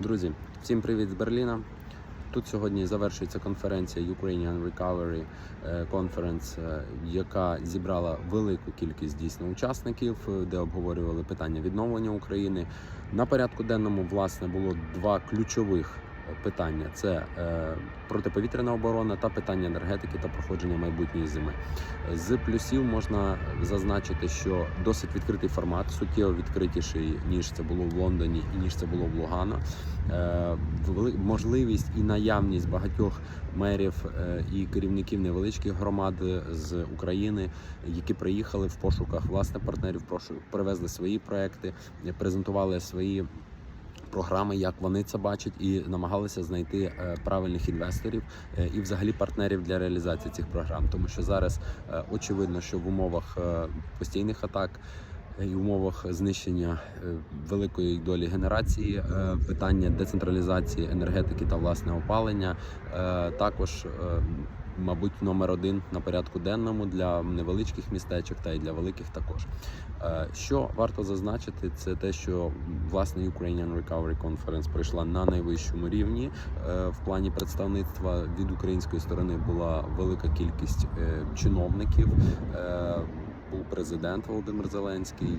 Друзі, всім привіт з Берліна. Тут сьогодні завершується конференція Ukrainian Recovery е, Conference, е, яка зібрала велику кількість дійсно учасників, е, де обговорювали питання відновлення України. На порядку денному власне було два ключових питання: це е, протиповітряна оборона та питання енергетики та проходження майбутньої зими. З плюсів можна зазначити, що досить відкритий формат, суттєво відкритіший ніж це було в Лондоні і ніж це було в Лугано. Е, можливість і наявність багатьох мерів е, і керівників невеличких громад з України, які приїхали в пошуках власне партнерів, прошу привезли свої проекти, презентували свої. Програми, як вони це бачать, і намагалися знайти е, правильних інвесторів е, і взагалі партнерів для реалізації цих програм, тому що зараз е, очевидно, що в умовах постійних атак і в умовах знищення великої долі генерації, питання децентралізації енергетики та власне опалення також. Мабуть, номер один на порядку денному для невеличких містечок та й для великих також. Е, Що варто зазначити, це те, що власне Ukrainian Recovery Conference пройшла на найвищому рівні. Е, В плані представництва від української сторони була велика кількість е, чиновників. Був президент Володимир Зеленський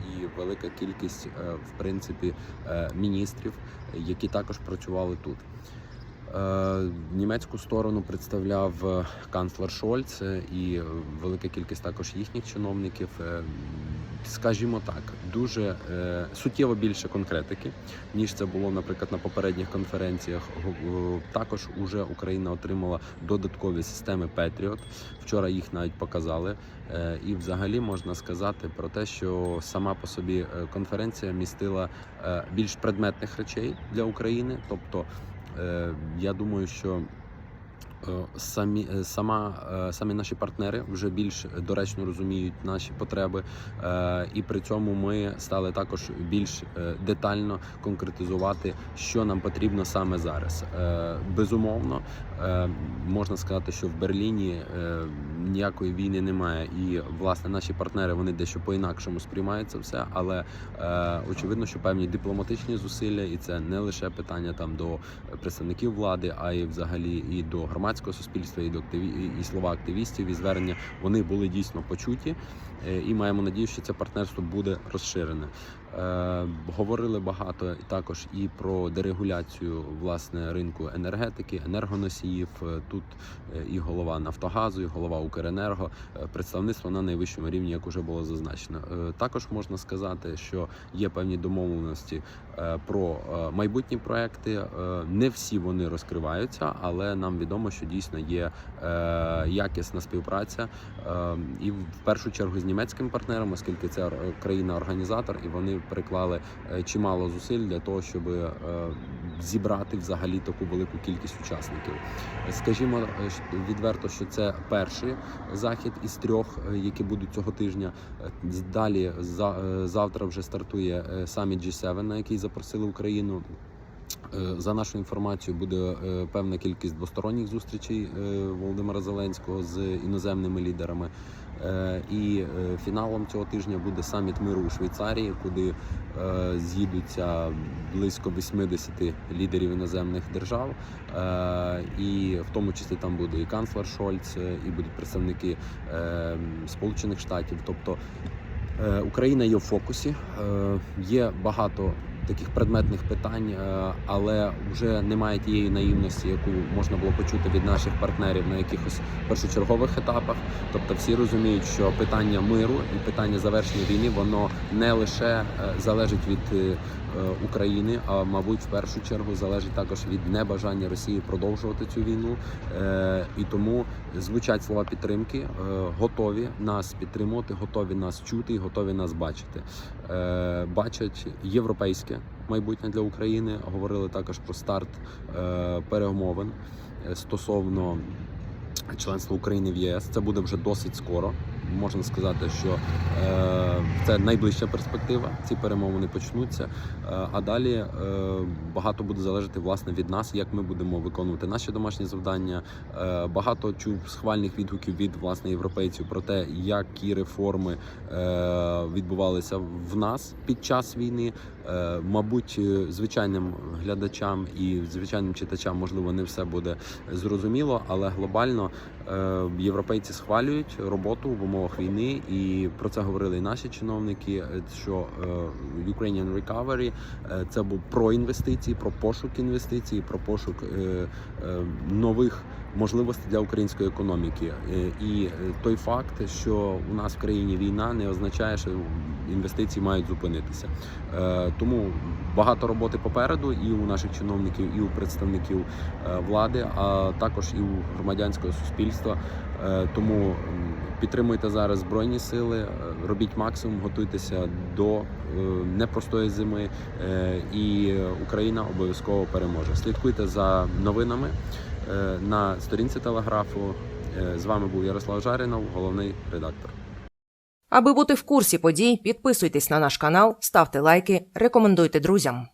і велика кількість, в принципі, міністрів, які також працювали тут. Е, Німецьку сторону представляв е, канцлер Шольц е, і велика кількість також їхніх чиновників. Скажімо так, дуже суттєво більше конкретики, ніж це було, наприклад, на попередніх конференціях. Також уже Україна отримала додаткові системи Patriot. Вчора їх навіть показали. І взагалі можна сказати про те, що сама по собі конференція містила більш предметних речей для України. Тобто, я думаю, що е, самі е, сама е, самі наші партнери вже більш доречно розуміють наші потреби, е, і при цьому ми стали також більш е, детально конкретизувати, що нам потрібно саме зараз. Е, Безумовно, е, можна сказати, що в Берліні е, ніякої війни немає, і власне наші партнери вони дещо по-інакшому сприймають це все, але е, очевидно, що певні дипломатичні зусилля, і це не лише питання там до представників влади, а й взагалі і до громадського суспільства, і до активі... і- слова активістів, і звернення вони були дійсно почуті. Е, І маємо надію, що це партнерство буде розширене. Е, говорили багато також і про дерегуляцію власне ринку енергетики, енергоносіїв. Е, Тут е, і голова Нафтогазу, і голова Укренерго, представництво на найвищому рівні, як уже було зазначено. Також можна сказати, що є певні домовленості про майбутні проекти. Не всі вони розкриваються, але нам відомо, що дійсно є якісна співпраця і в першу чергу з німецьким партнером, оскільки це країна-організатор, і вони приклали е, чимало зусиль для того, щоб е, зібрати взагалі таку велику кількість учасників. Скажімо е, відверто, що це перший захід із трьох, які будуть цього тижня. Далі завтра вже стартує саміт G7, на який запросили Україну. Е, За нашу інформацію, буде е, певна кількість двосторонніх зустрічей е, Володимира Зеленського з іноземними лідерами. І фіналом цього тижня буде саміт миру у Швейцарії, куди з'їдуться близько 80 лідерів іноземних держав. І в тому числі там буде і канцлер Шольц, і будуть представники Сполучених Штатів. Тобто Україна є в фокусі, є багато таких предметних питань, е, але вже немає тієї наївності, яку можна було почути від наших партнерів на якихось першочергових етапах. Тобто всі розуміють, що питання миру і питання завершення війни воно не лише е, залежить від е, України, а мабуть, в першу чергу залежить також від небажання Росії продовжувати цю війну. І тому звучать слова підтримки, готові нас підтримувати, готові нас чути готові нас бачити. Бачать європейське майбутнє для України. Говорили також про старт е, перемовин е, стосовно членства України в ЄС. Це буде вже досить скоро. Можна сказати, що е, це найближча перспектива. Ці перемовини почнуться. Е, а далі е, багато буде залежати власне від нас, як ми будемо виконувати наші домашні завдання. Е, багато чув схвальних відгуків від власне європейців про те, які реформи е, відбувалися в нас під час війни. Е, Мабуть, е, звичайним глядачам і звичайним читачам можливо не все буде зрозуміло, але глобально е, європейці схвалюють роботу в умовах війни, і про це говорили і наші чиновники. Що Ukrainian Recovery це був про інвестиції, про пошук інвестицій, про пошук нових можливостей для української економіки. Е, І е, той факт, що у нас в країні війна, не означає, що інвестиції мають зупинитися. Е, Тому багато роботи попереду і у наших чиновників, і у представників влади, а також і у громадянського суспільства. Тому підтримуйте зараз збройні сили, робіть максимум, готуйтеся до непростої зими, і Україна обов'язково переможе. Слідкуйте за новинами на сторінці телеграфу. Е, З вами був Ярослав Жарінов, головний редактор. Аби бути в курсі подій, підписуйтесь на наш канал, ставте лайки, рекомендуйте друзям.